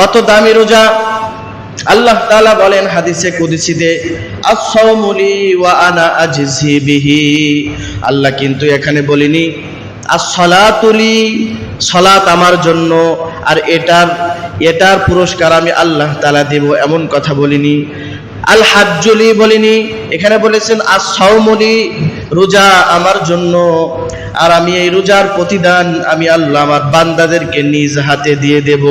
কত দামি রোজা? আল্লাহ তাআলা বলেন হাদিসে কুদসিতে আস-সাওমুলি ওয়া আনা আজজি বিহি। আল্লাহ কিন্তু এখানে বলিনি as-সালাতুলি সালাত আমার জন্য, আর এটার এটার পুরস্কার আমি আল্লাহ তাআলা দেব। এমন কথা বলিনি। আল হাজ্জুলি বলিনি, এখানে বলেছেন আস-সাওমুলি রোজা আমার জন্য, আর আমি এই রোজার প্রতিদান আমি আল্লাহ আমার বান্দাদেরকে নিজ হাতে দিয়ে দেব।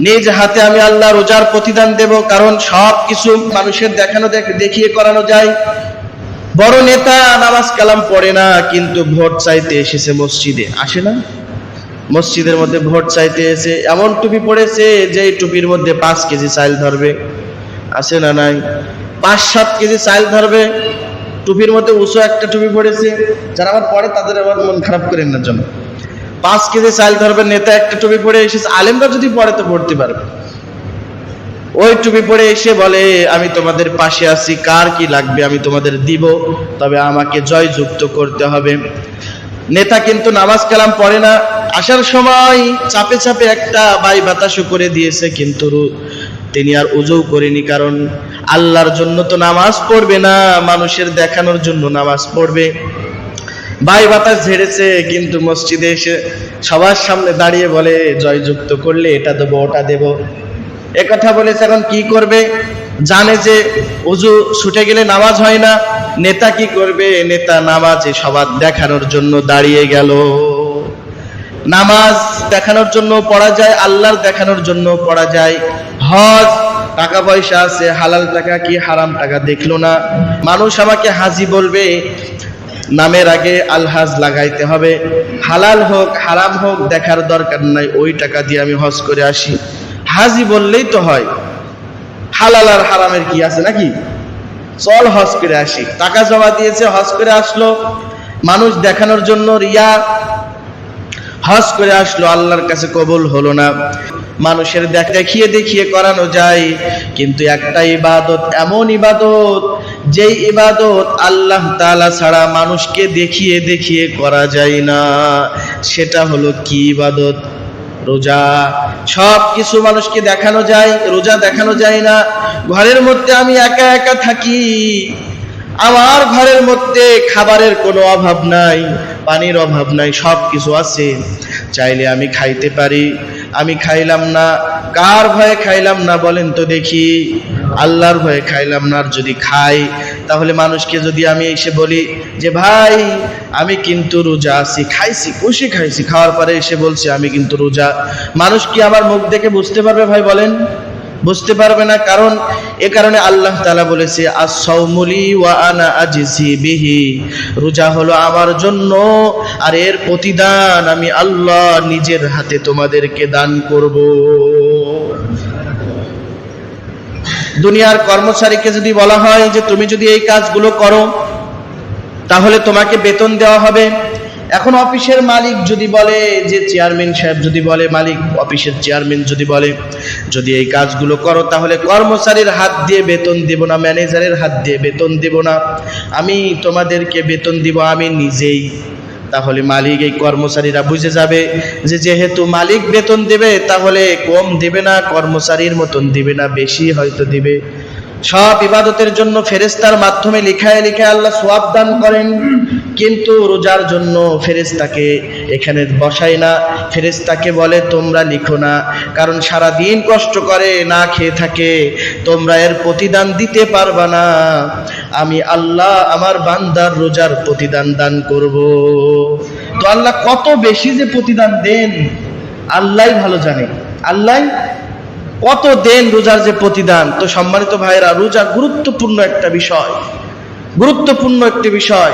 নিজ হাতে আমি আল্লাহ রোজার প্রতিদান দেব, কারণ সব কিছু মানুষের দেখানো দেখ- দেখিয়ে করানো যায়। বড় নেতা নামাজ কালাম পড়ে না, কিন্তু ভোট চাইতে এসেছে মসজিদে। আসে না? মসজিদের মধ্যে ভোট চাইতে এসে এমন টুপি পড়েছে যে টুপির মধ্যে পাঁচ কেজি চাইল ধরবে। আছে না নাই? পাঁচ সাত কেজি চাইল ধরবে। টুপির মধ্যে উঁচু একটা টুপি পড়েছে। যারা আবার পড়ে তাদের আবার মন খারাপ করেন না জন্য পাঁচ কেজি চাল ধরবে নেতা একটা টুপি পরে এসেছে। আলেমরা যদি পড়ে তো পড়তে পারবে। ওই টুপি পরে এসে বলে, আমি তোমাদের পাশে আছি, কার কি লাগবে আমি তোমাদের দিব, তবে আমাকে জয়যুক্ত করতে হবে। নেতা কিন্তু নামাজ কালাম পড়ে না। আসার সময় চাপে চাপে একটা বাই বাতাসও করে দিয়েছে, কিন্তু তিনি আর উজু করেনি, কারণ আল্লাহর জন্য তো নামাজ পড়বে না, মানুষের দেখানোর জন্য নামাজ পড়বে। বাই বাতাস ঝেড়েছে, কিন্তু মসজিদে এসে সবার সামনে দাঁড়িয়ে বলে, জয়যুক্ত করলে এটা দেবো, ওটা দেবো। কথা বলেছে, এখন কি করবে? জানে যে উজু ছুটে গেলে নামাজ হয় না। নেতা কি করবে? নেতা নামাজে সবার দেখানোর জন্য দাঁড়িয়ে গেল। নামাজ দেখানোর জন্য পড়া যায়, আল্লাহর দেখানোর জন্য পড়া যায়। হজ, টাকা পয়সা আছে, হালাল টাকা কি হারাম টাকা, দেখল না। মানুষ আমাকে হাজি বলবে নামের আগে আলহাজ লাগাইতে হবে। হালাল হোক, হারাম হোক, দেখার দরকার নাই, ওই টাকা দিয়ে আমি হজ করে আসি। হাজি বললেই তো হয়, হালাল আর হারামের কি আছে নাকি? চল হজ করে আসি। টাকা জমা দিয়েছে, হজ করে আসলো। মানুষ দেখানোর জন্য রিয়া, হজ করে আসলো, আল্লাহর কাছে কবুল হলো না। মানুষের দেখ দেখিয়ে দেখিয়ে করানো যায়, কিন্তু একটা ইবাদত, এমন ইবাদত যেই ইবাদত আল্লাহ তাআলা ছাড়া মানুষকে দেখিয়ে দেখিয়ে করা যায় না, সেটা হলো কি ইবাদত? রোজা। সব কিছু মানুষকে দেখানো যায়, রোজা দেখানো যায় না। ঘরের মধ্যে আমি একা একা থাকি। আমার ঘরের মধ্যে খাবারের কোনো অভাব নাই, পানির অভাব নাই সব কিছু আছে। চাইলে আমি খাইতে পারি। আমি খাইলাম না। কার ভয়ে খাইলাম না বলেন তো দেখি। আল্লাহর ভয়ে খাইলাম না আর যদি খাই, তাহলে মানুষকে যদি আমি এসে বলি যে, ভাই, আমি কিন্তু রোজা আছি, খাইছি খুশি খাইছি। খাওয়ার পরে এসে বলছি, আমি কিন্তু রোজা। মানুষ কি আমার মুখ দেখে বুঝতে পারবে ভাই বলেন? বুঝতে পারবে না, কারণ এ কারণে আল্লাহ তালা বলেছে আস-সাওমুলি ওয়া আনা আজজি বিহি। রোজা হলো আমার জন্য, আর এর প্রতিদান আমি আল্লাহ নিজের হাতে তোমাদেরকে দান করব। দুনিয়ার কর্মচারীকে যদি বলা হয় যে, তুমি যদি এই কাজগুলো করো, তাহলে তোমাকে বেতন দেওয়া হবে। এখন অফিসের মালিক যদি বলে যে চেয়ারম্যান সাহেব যদি বলে, মালিক, অফিসের চেয়ারম্যান যদি বলে, যদি এই কাজগুলো করো, তাহলে কর্মচারীর হাত দিয়ে বেতন দেব না, ম্যানেজারের হাত দিয়ে বেতন দেব না। আমি তোমাদেরকে বেতন দিব, আমি নিজেই। তাহলে মালিক, এই কর্মচারীরা বুঝে যাবে যে যেহেতু মালিক বেতন দেবে, তাহলে কম দেবে না, কর্মচারীর মতন দিবে না, বেশি হয়তো দিবে। সব ইবাদতের জন্য ফেরেস্তার মাধ্যমে লিখায় লিখায় আল্লাহ সোয়াব দান করেন। কিন্তু রোজার জন্য ফেরেস্তাকে এখানে বসায় না। ফেরেস্তাকে বলে, তোমরা লিখো না। কারণ সারা দিন কষ্ট করে না খেয়ে থাকে। তোমরা এর প্রতিদান দিতে পারবা না। আমি আল্লাহ আমার বান্দার রোজার প্রতিদান দান করব। তো আল্লাহ কত বেশি যে প্রতিদান দেন আল্লাহ ভালো জানে। আল্লাহ কত দেন রোজার যে প্রতিদান? তো সম্মানিত ভাইরা রোজা গুরুত্বপূর্ণ একটা বিষয়। গুরুত্বপূর্ণ একটি বিষয়।